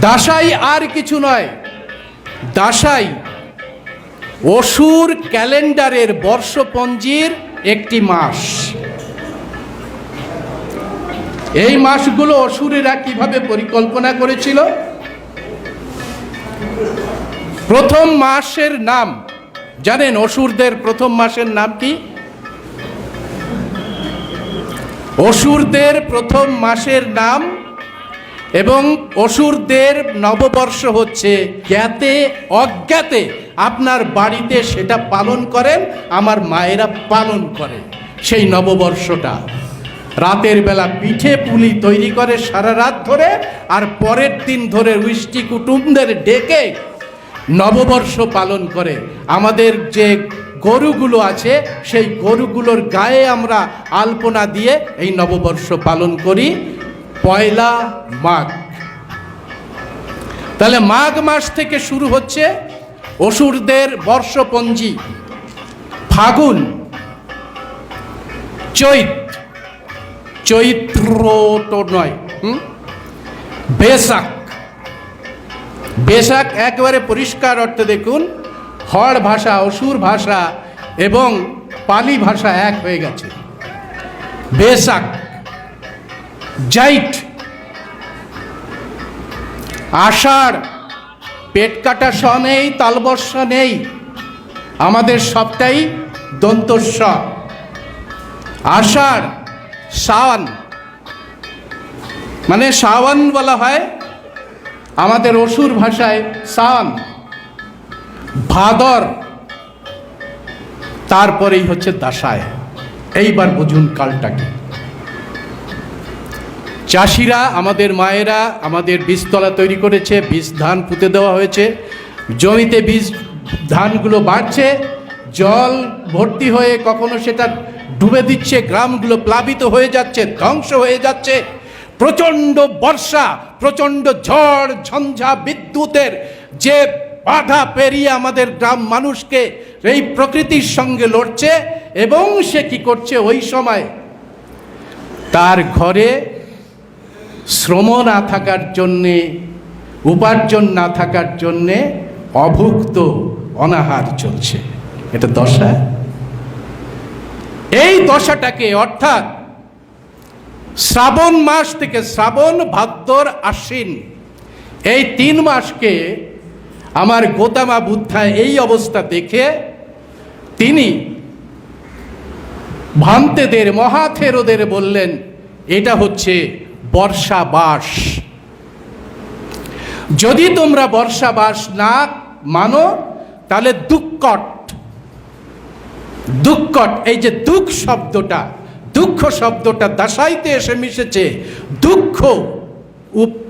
দাসাই আর কিছু নয়। দাসাই অসুর ক্যালেন্ডারের বর্ষপঞ্জির একটি মাস। এই মাসগুলো অসুরেরা কীভাবে পরিকল্পনা করেছিল? প্রথম মাসের নাম, জানেন অসুরদের প্রথম মাসের নাম কি? অসুরদের প্রথম মাসের নাম এবং অসুরদের নববর্ষ হচ্ছে জ্ঞাতে, অজ্ঞাতে। আপনার বাড়িতে সেটা পালন করেন, আমার মায়েরা পালন করে সেই নববর্ষটা। রাতের বেলা পিঠে পুলি তৈরি করে সারা রাত ধরে, আর পরের দিন ধরে উষ্টি কুটুমদের ডেকে নববর্ষ পালন করে। আমাদের যে গরুগুলো আছে, সেই গরুগুলোর গায়ে আমরা আলপনা দিয়ে এই নববর্ষ পালন করি। পয়লা মাঘ। তাহলে মাঘ মাস থেকে শুরু হচ্ছে অসুরদের বর্ষপঞ্জি। ফাগুন, চৈত চৈত্র তো নয়, হুম? বেসাক বেসাক একেবারে পরিষ্কার অর্থে দেখুন, হড় ভাষা, অসুর ভাষা এবং পালি ভাষা এক হয়ে গেছে। বেসাক জাইট, আষাঢ়, পেট কাটা স নেই, তালবর্ষ নেই, আমাদের সবটাই দন্তস্ব। আষাঢ়, শাওয়ান মানে শাওয়ান বলা হয় আমাদের অসুর ভাষায় শাওয়ান। ভাদর, তারপরেই হচ্ছে দাসায়। এইবার বুঝুন কালটাকে। চাষিরা, আমাদের মায়েরা আমাদের বীজতলা তৈরি করেছে, বীজ ধান পুঁতে দেওয়া হয়েছে। জমিতে বীজ ধানগুলো বাড়ছে, জল ভর্তি হয়ে কখনো সেটা ডুবে দিচ্ছে, গ্রামগুলো প্লাবিত হয়ে যাচ্ছে, ধ্বংস হয়ে যাচ্ছে। প্রচণ্ড বর্ষা, প্রচণ্ড ঝড়, ঝঞ্ঝা, বিদ্যুতের যে বাধা পেরিয়ে আমাদের গ্রাম মানুষকে এই প্রকৃতির সঙ্গে লড়ছে এবং সে কি করছে ওই সময় তার ঘরে শ্রম না থাকার জন্যে, উপার্জন না থাকার জন্যে অভুক্ত অনাহার চলছে। এটা দশা? এই দশাটাকে অর্থাৎ শ্রাবণ মাস থেকে শ্রাবণ ভাদ্র আশ্বিন, এই তিন মাসকে আমার গোতামা বুদ্ধা এই অবস্থা দেখে তিনি ভান্তেদের, মহাথেরোদের বললেন, এটা হচ্ছে বর্ষাবাস। যদি তোমরা বর্ষাবাস না মানো, তাহলে দুঃকট দুঃকট এই যে দুঃখ শব্দটা দুঃখ শব্দটা দাসাইতে এসে মিশেছে। দুঃখ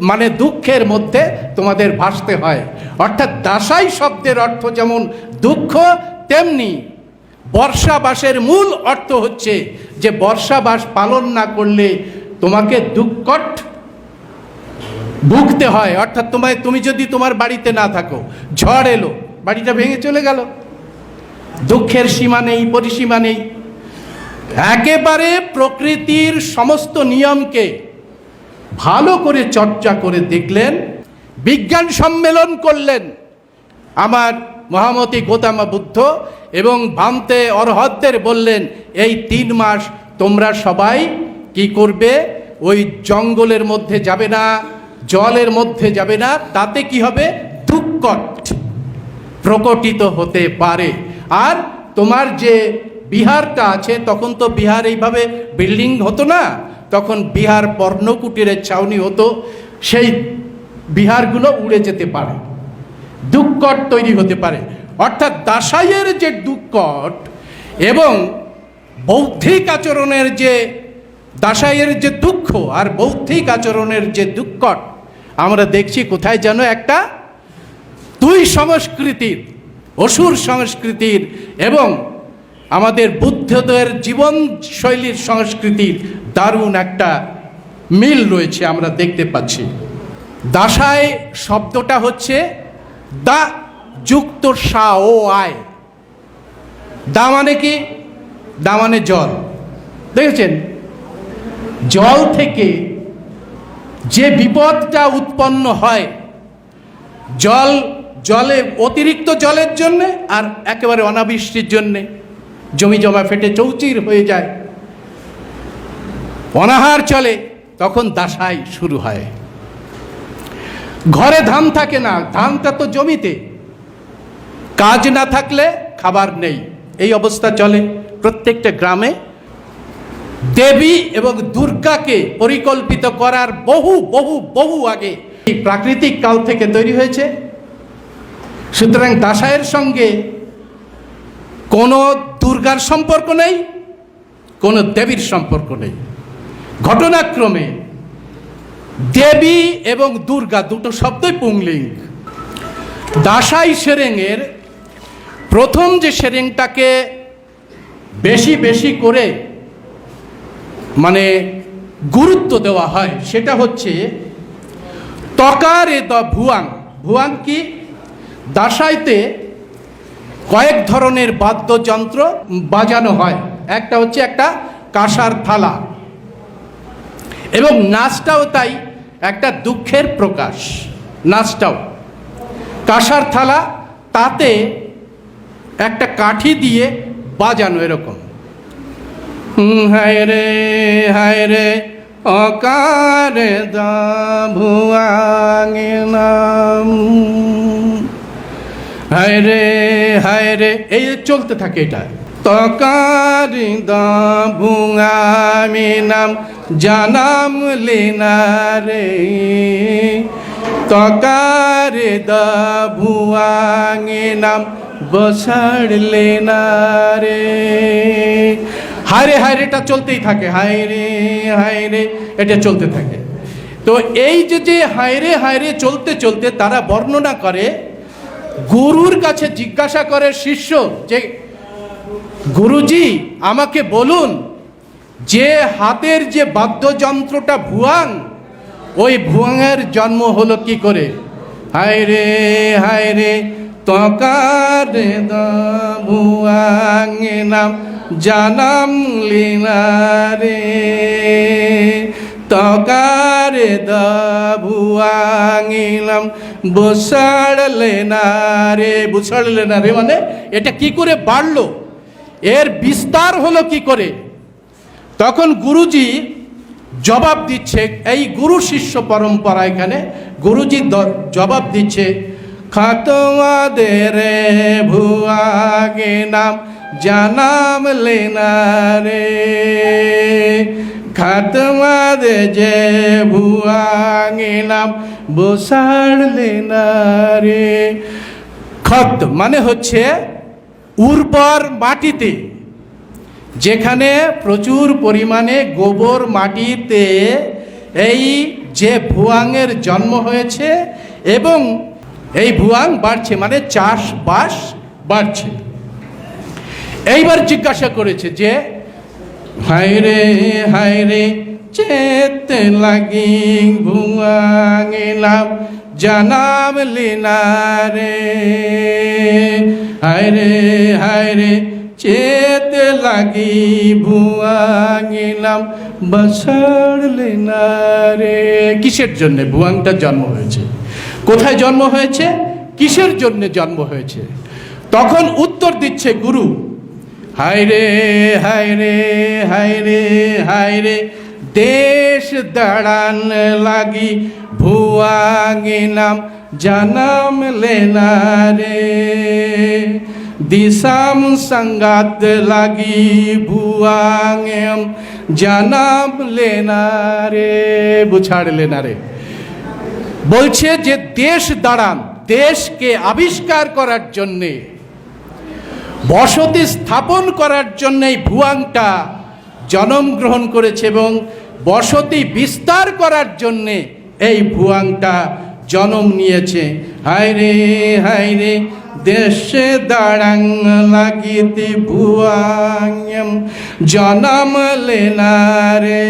মানে দুঃখের মধ্যে তোমাদের ভাসতে হয়। অর্থাৎ দাসাই শব্দের অর্থ যেমন দুঃখ, তেমনি বর্ষাবাসের মূল অর্থ হচ্ছে যে বর্ষাবাস পালন না করলে তোমাকে দুঃকট ভুগতে হয়। অর্থাৎ তোমায়, তুমি যদি তোমার বাড়িতে না থাকো, ঝড় এলো, বাড়িটা ভেঙে চলে গেল। দুঃখের সীমা নেই, পরিসীমা নেই। একেবারে প্রকৃতির সমস্ত নিয়মকে ভালো করে চর্চা করে দেখলেন, বিজ্ঞান সম্মেলন করলেন আমার মহামতি গোতামা বুদ্ধ এবং ভান্তে অরহতদের বললেন, এই তিন মাস তোমরা সবাই কি করবে? ওই জঙ্গলের মধ্যে যাবে না, জলের মধ্যে যাবে না, তাতে কি হবে? দুঃকট প্রকটিত হতে পারে। আর তোমার যে বিহারটা আছে, তখন তো বিহার এইভাবে বিল্ডিং হতো না। তখন বিহার পর্ণকুটিরের ছাউনি হতো, সেই বিহারগুলো উড়ে যেতে পারে। দুঃকট তৈরি হতে পারে। অর্থাৎ দাসাইয়ের যে দুঃকট এবং বৌদ্ধিক আচরণের যে দাসাইয়ের যে দুঃখ আর বৌদ্ধিক আচরণের যে দুঃকট, আমরা দেখছি কোথায় যেন একটা দুই সংস্কৃতির, অসুর সংস্কৃতির এবং আমাদের বুদ্ধদের জীবনশৈলীর সংস্কৃতির দারুণ একটা মিল রয়েছে আমরা দেখতে পাচ্ছি। দাসায় শব্দটা হচ্ছে দা যুক্ত সা ও আয়। দা মানে কি? দা মানে জল। দেখেছেন? জল থেকে যে বিপদটা উৎপন্ন হয়, জল, জলে, অতিরিক্ত জলের জন্যে আর একেবারে অনাবৃষ্টির জন্যে জমি জমা ফেটে চৌচির হয়ে যায়। অনাহার চলে, তখন দাসাই শুরু হয়। ঘরে ধান থাকে না, ধানটা তো জমিতে। কাজ না থাকলে খাবার নেই। এই অবস্থা চলে প্রত্যেকটা গ্রামে। দেবী এবং দুর্গাকে পরিকল্পিত করার বহু বহু বহু আগে এই প্রাকৃতিক কাল থেকে তৈরি হয়েছে। সুতরাং দাসায়ের সঙ্গে কোনো দুর্গার সম্পর্ক নেই, কোনো দেবীর সম্পর্ক নেই। ঘটনাক্রমে দেবী এবং দুর্গা দুটো শব্দই পুংলিঙ্গ। দাসাই সেরেঙের প্রথম যে সেরেংটাকে বেশি বেশি করে গুরুত্ব দেওয়া হয়। সেটা হচ্ছে তকারে দ ভুয়াং। ভুয়াং কি? দাসাইতে কয়েক ধরনের বাদ্যযন্ত্র বাজানো হয়। একটা হচ্ছে একটা কাঁসার থালা। এবং নাচটাও তাই, একটা দুঃখের প্রকাশ। নাচটাও। কাঁসার থালা, তাতে একটা কাঠি দিয়ে বাজানো এরকম। হায় রে হায় রে, অকারে দা ভুয়াঙে নাম। হায় রে হায় রে, এই চলতে থাকে এটা। তকারি দা ভুঙামি নাম, জানাম লেনা রে। তকারে দা ভুয়াঙে নাম, বসাড় লেনা রে। হায় রে হায় রেটা চলতেই থাকে। হায় রে হায় রে এটা চলতে থাকে। তো এই যে যে হায় রে হায় রে চলতে চলতে তারা বর্ণনা করে, গুরুর কাছে জিজ্ঞাসা করে, শিষ্য, যে গুরুজি, আমাকে বলুন, যে হাতের যে বাদ্যযন্ত্রটা ভুয়াং, ওই ভুয়াংয়ের জন্ম হলো কি করে? হায় রে হায় রে তকার ভুয়াং নাম, জানাম লীলা রে তকারে দা ভুয়াঙিলাম বসাড়লে না রে, বুসাড়লে না রে মানে এটা কি করে বাড়লো? এর বিস্তার হলো কি করে? তখন গুরুজি জবাব দিচ্ছে, এই গুরু শিষ্য পরম্পরা এখানে, গুরুজি জবাব দিচ্ছে খাতোয়া দে রে ভুয়াগে নাম জানাম লেনা রে। যে ভুয়াগে নাম বসাড় লেনা রে। খত মানে হচ্ছে উর্বর মাটিতে, যেখানে প্রচুর পরিমাণে গোবর মাটিতে এই যে ভুয়াংয়ের জন্ম হয়েছে এবং এই ভুয়াং বাড়ছে মানে চাষবাস বাড়ছে। এইবার জিজ্ঞাসা করেছে যে, হায় রে হায় রে, চেত লাগি ভুয়াঙিলাম জানাম লিনা রে। হায় রে হায় রে, চেত লাগি ভুয়াঙিলাম বসাড় লিনা রে। কিসের জন্যে ভুয়াংটা জন্ম হয়েছে? কোথায় জন্ম হয়েছে? কিসের জন্য জন্ম হয়েছে? তখন উত্তর দিচ্ছে গুরু, হায় রে হায় রে হায় রে হায় রে, দেশ দাঁড়ান লাগি ভুয়াঙ্গি নাম জানাম লেনা রে। দিশাম সঙ্গাত লাগি ভুয়াঙ্গেম জানাম লেনা রে। বুছাড় লেনা রে। বলছে যে দেশ দাঁড়ান, দেশকে আবিষ্কার করার জন্যে, বসতি স্থাপন করার জন্যই ভুয়াংটা জন্ম গ্রহণ করেছে এবং বসতি বিস্তার করার জন্যে এই ভুয়াংটা জন্ম নিয়েছে। হায় রে হায় রে, দেশে দাঁড়াং লাগিতে ভুয়াং, জনম লেনা রে।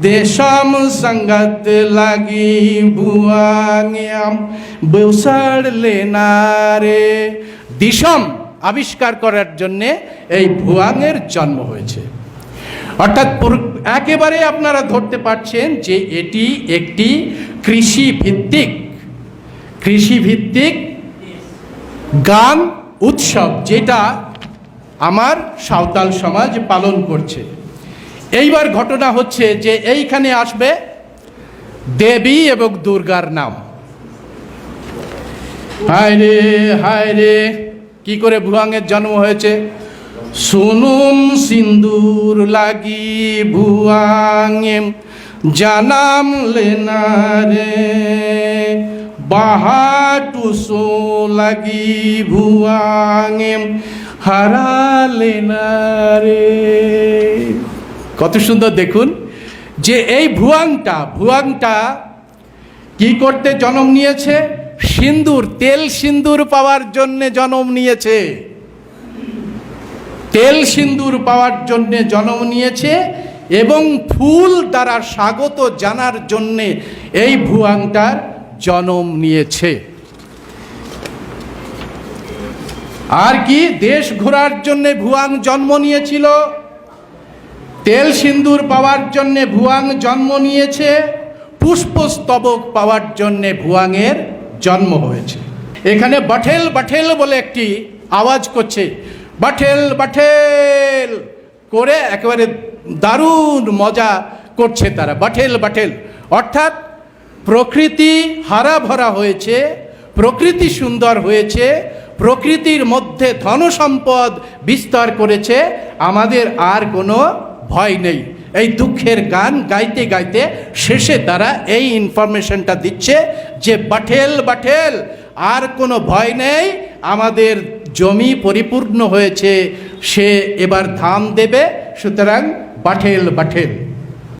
দেশম সঙ্গত লাগি ভুয়াং বৌসাড় লেনা রে। দিশম আবিষ্কার করার জন্যে এই ভুয়াংয়ের জন্ম হয়েছে। অর্থাৎ একেবারে আপনারা ধরতে পারছেন যে এটি একটি কৃষি ভিত্তিক কৃষিভিত্তিক গান উৎসব যেটা আমার সাঁওতাল সমাজ পালন করছে। এইবার ঘটনা হচ্ছে যে এইখানে আসবে দেবী এবং দুর্গার নাম। হায় রে হায় রে, কি করে ভুয়াংয়ের জন্ম হয়েছে? সুনুম সিন্দুর লাগি ভুয়াংয়েম জানাম লেনা রে। বাহাটুসো লাগি ভুয়াংয়েম হারালে না রে। কত সুন্দর দেখুন, যে এই ভুয়াংটা ভুয়াংটা কি করতে জন্ম নিয়েছে? সিন্দুর, তেল সিন্দুর পাওয়ার জন্যে জন্ম নিয়েছে। তেল সিন্দুর পাওয়ার জন্যে জন্ম নিয়েছে এবং ফুল দ্বারা স্বাগত জানার জন্যে এই ভুয়াংটার জন্ম নিয়েছে। আর কি, দেশ ঘোরার জন্যে ভুয়াং জন্ম নিয়েছিল? তেল সিন্দুর পাওয়ার জন্যে ভুয়াং জন্ম নিয়েছে, পুষ্পস্তবক পাওয়ার জন্যে ভুয়াংয়ের জন্ম হয়েছে। এখানে বাঠেল বাঠেল বলে একটি আওয়াজ করছে। বাঠেল বাঠেল করে একেবারে দারুণ মজা করছে তারা। বাঠেল বাঠেল। অর্থাৎ প্রকৃতি হারা ভরা হয়েছে, প্রকৃতি সুন্দর হয়েছে, প্রকৃতির মধ্যে ধনসম্পদ বিস্তার করেছে। আমাদের আর কোনো ভয় নেই। এই দুঃখের গান গাইতে গাইতে শেষে তারা এই ইনফরমেশনটা দিচ্ছে যে, বাঠেল বাঠেল, আর কোনো ভয় নেই, আমাদের জমি পরিপূর্ণ হয়েছে, সে এবার ধান দেবে, সুতরাং বাঠেল বাঠেল।